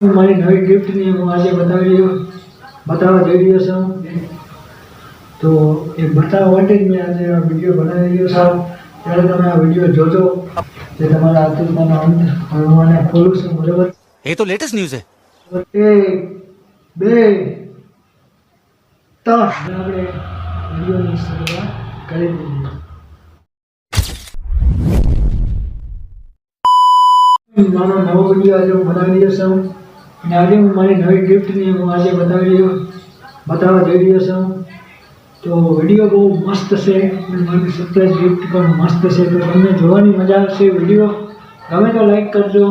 મારી નવી ગિફ્ટની હું આજે બતાવી રહ્યો બતાવવા જઈ રહ્યો છું. તો એ બતાવવા માટે જ મેં આજે આ વીડિયો બનાવી રહ્યો સાહેબ ત્યારે તમે આ વીડિયો જોજો. જે તમારા આતુરતાનો અંત હું ખોલું છું. બરાબર? એ તો લેટેસ્ટ ન્યૂઝ છે. એક બે ત્રણ. આપણે વિડીયોની શરૂઆત કરી દીધી મારો નવો વીડિયો આજે હું બનાવી રહ્યો છું. અને આજે હું મારી નવી ગિફ્ટની હું આજે બતાવી રહ્યો બતાવવા જઈ રહ્યો છું. તો વીડિયો બહુ મસ્ત છે અને મારી સરપ્રાઈઝ ગિફ્ટ પણ મસ્ત છે. તો તમને જોવાની મજા આવશે વીડિયો. ગમે તો લાઈક કરજો.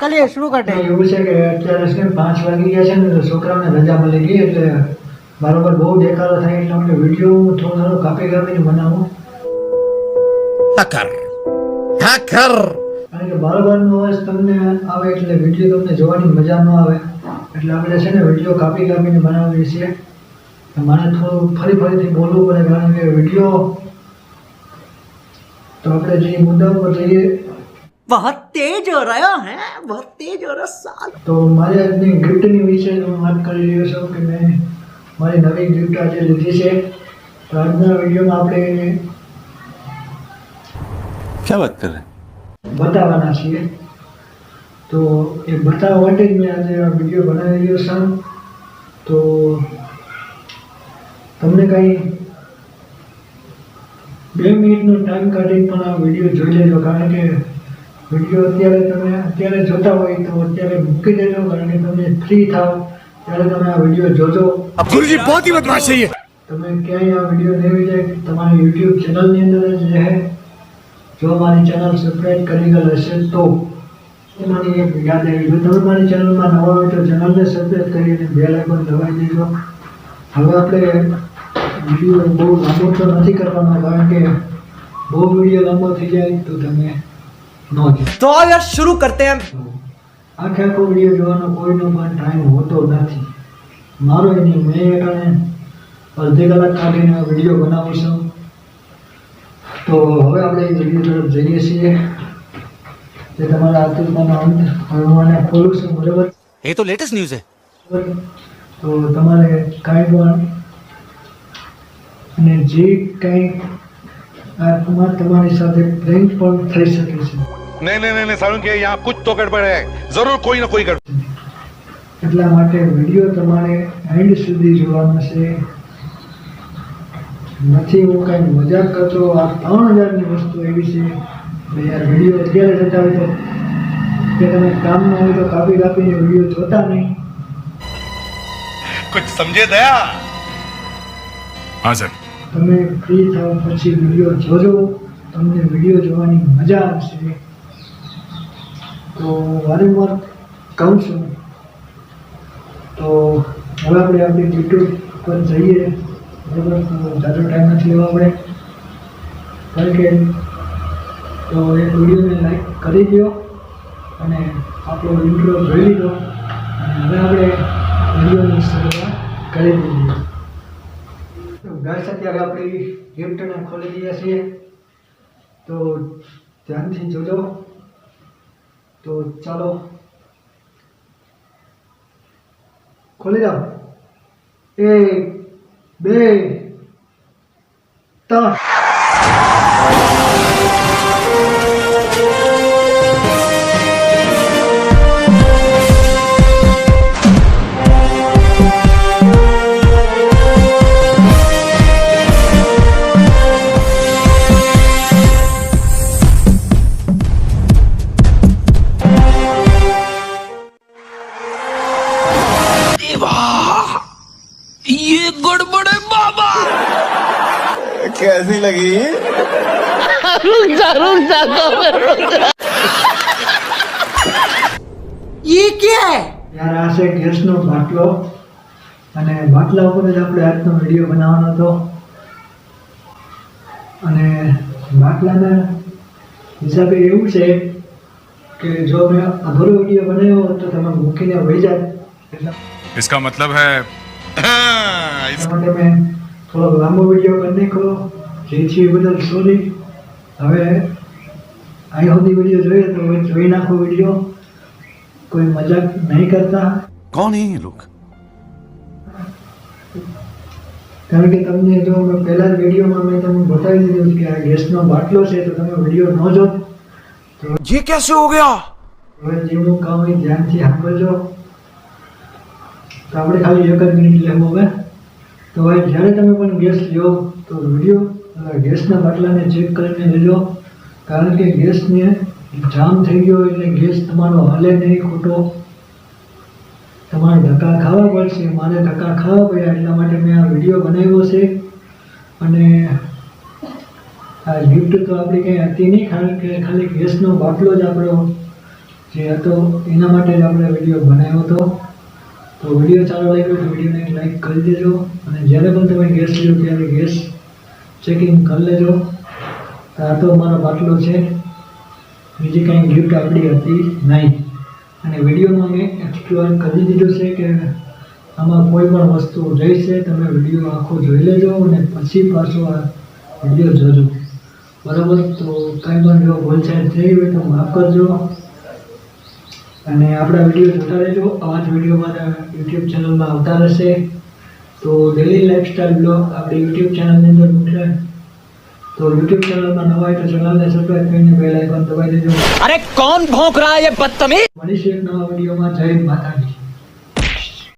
ચલીએ શું કટે એવું છે કે અત્યારે પાંચ વાગી ગયા છે ને તો છોકરાઓને રજા મળી ગઈ એટલે બરોબર બહુ દેખાડો થાય એટલે અમને વીડિયો થોડો કાપી કાપીને બનાવું. હાકર હાકર કારણ કે બરોબરનો અવાજ તમને આવે એટલે વિડીયો તમને જોવાની મજા ન આવે એટલે આપણે છે ને વિડીયો કાપી કાપીને બનાવીએ છીએ તો મારે થોડું ફરી ફરીથી બોલવું પડે કારણ કે વિડીયો તો આપણે જે મુદ્દા ઉપર જઈએ बहुत तेज हो रहा है बहुत तेज हो रहा साल તો મારી આજની ગિફ્ટની વિશે હું વાત કરી રહ્યો છું કે મેં મારી નવી ગિફ્ટ આજે લીધી છે તો આજના વિડીયોમાં આપણે क्या बात कर रहे हैं બતાવવાના છીએ. તો એ બતાવવા માટે જ મેં આજે આ વીડિયો બનાવી રહ્યો છું. તો તમને કંઈ બે મિનિટનો ટાઈમ કાઢી પણ આ વીડિયો જોઈ લેજો. કારણ કે વીડિયો અત્યારે તમે અત્યારે જોતા હોય તો અત્યારે મૂકી દેજો. કારણ કે તમે ફ્રી થાવ ત્યારે તમે આ વીડિયો જોજો. ગુરુજી બહુ બદમાશ છે તમે ક્યાંય આ વીડિયો નહીં જાય. તમારી યુટ્યુબ ચેનલની અંદર જ રહે. જો મારી ચેનલ સબસ્ક્રાઈબ કરી ગયેલ હશે તો મને એક યાદ આવી જો તમે મારી ચેનલમાં નવા હોય તો ચેનલને સબસ્ક્રાઈબ કરીને અને બેલ આઇકન દબાવી દેજો. હવે આપણે વીડિયો બહુ લાંબો તો નથી કરવાનો કારણ કે બહુ વીડિયો લાંબો થઈ જાય તો તમે ન તો યાર શરૂ કરતે હૈ આખે આખો વીડિયો જોવાનો કોઈનો પણ ટાઈમ હોતો નથી. મારો એની મેં એ કારણે અડધી કલાક કાઢીને વીડિયો બનાવું છું. તો હવે આપણે વીડિયો તરફ જઈએ છીએ. જે તમારા આતુરતાનો અંત હનુમાને ખોલું છે બરાબર? એ તો લેટેસ્ટ ન્યૂઝ છે. તો તમારે કાંઈ પણ અને જે કાંઈ આત્મા તમારી સાથે પ્રેમ પણ થઈ શકે છે. નહીં નહીં નહીં સારું કે યહાં કુછ તો ગડબડ હે. જરૂર કોઈ ના કોઈ ગડબડ. એટલા માટે વિડિયો તમારે એન્ડ સુધી જોવાનો છે. નથી હું કાંઈ મજાક કરતો આ ત્રણ હજારની વસ્તુ એવી છે. યાર વીડિયો અત્યારે જતા હોય તો કે તમે કામ કામમાં હોય તો કાપી કાપીને વીડિયો જોતા નહીં. કુછ સમજે દયા? હા સર તમે ફ્રી થાવ પછી વીડિયો જોજો. તમને વીડિયો જોવાની મજા આવશે. તો વારંવાર કહું છું. તો હવે આપણે આપણી યુટ્યુબ પર જઈએ. બરાબર ઝાઝો ટાઈમ નથી લેવા આપણે કારણ કે, તો એ વિડીયોને લાઈક કરી દો અને આપણો ઇન્ટ્રો જોઈ લીધો. અને હવે આપણે વિડીયોની શરૂઆત કરી દઈએ. ગાઈસ અત્યારે આપણી ગિફ્ટને ખોલી દઈએ છીએ. તો ધ્યાનથી જોજો. તો ચાલો. ખોલી જાઓ বে তা Viva! એક બે ત્રણ कैसी लगी ये क्या है યાર આ છે ગેસનો બાટલો અને બાટલા ઉપર જ આપણે આજનો વિડીયો બનાવવાનો હતો અને બાટલાના હિસાબે એવું છે કે જો મેં અધૂરો વિડીયો બનાવ્યો હોત તો તમે મૂકીને વહી જાય એટલા इसका मतलब है એટલા માટે મેં થોડોક લાંબો વિડીયો કરી નાખ્યો જેથી એ બદલ સોરી હવે અહીં સુધી વિડીયો જોઈએ તો હવે જોઈ નાખો વિડીયો કોઈ મજાક નહીં કરતા कौन है ये लोग કારણ કે તમને જો મેં પહેલા જ વિડીયોમાં મેં તમને બતાવી દીધું કે આ ગેસનો બાટલો છે તો તમે વિડીયો ન જો ये कैसे हो गया હવે જેવું કામ હોય ધ્યાનથી સાંભળજો તો આપણે ખાલી એક જ મિનિટ લેવું હવે. તો હવે જ્યારે તમે પણ ગેસ લ્યો, તો વીડિયો ગેસના બાટલાને ચેક કરીને લેજો. કારણ કે ગેસને જામ થઈ ગયો એટલે ગેસ તમારો હલે નહીં ખોટો. તમારે ધક્કા ખાવા પડશે. મારે ધક્કા ખાવા પડ્યા એટલા માટે મેં આ વીડિયો બનાવ્યો છે. અને આ ગિફ્ટ તો આપણી કંઈ હતી નહીં કારણ કે ખાલી ગેસનો બાટલો જ આપણો જે હતો, એના માટે જ આપણે વીડિયો બનાવ્યો હતો. તો વીડિયો ચાલુ લાગ્યો તો વિડીયોને લાઈક કરી દેજો. અને જ્યારે પણ તમે ગેસ લો ત્યારે ગેસ ચેકિંગ કરી લેજો. આ તો મારો બાટલો છે. બીજી કાંઈ ગિફ્ટ આપણી હતી નહીં. અને વિડીયોમાં મેં એક્સપ્લોર કરી દીધો છે કે આમાં કોઈ પણ વસ્તુ રહેશે, તમે વીડિયો આખો જોઈ લેજો અને પછી પાછો આ વીડિયો જોજો. બરાબર? તો કાંઈ પણ જો ભૂલછાટ થઈ હોય તો માફ કરજો. અને આપણા વીડિયો જોતા રહેજો. આવા જ વીડિયો મારા યુટ્યુબ ચેનલમાં આવતા રહેશે. તો ડેલી લાઇફસ્ટાઈલ બ્લોગ આપણી યુટ્યુબ ચેનલની અંદર મૂકશે. તો યુટ્યુબ ચેનલમાં નવા હોય તો ચેનલને સબસ્ક્રાઇબ કરીને બેલ આઇકન દબાવી દેજો. અરે કોણ ભોંક રહા હે બદતમીઝ? મળીશું એક નવા વિડીયોમાં જય માતાજી.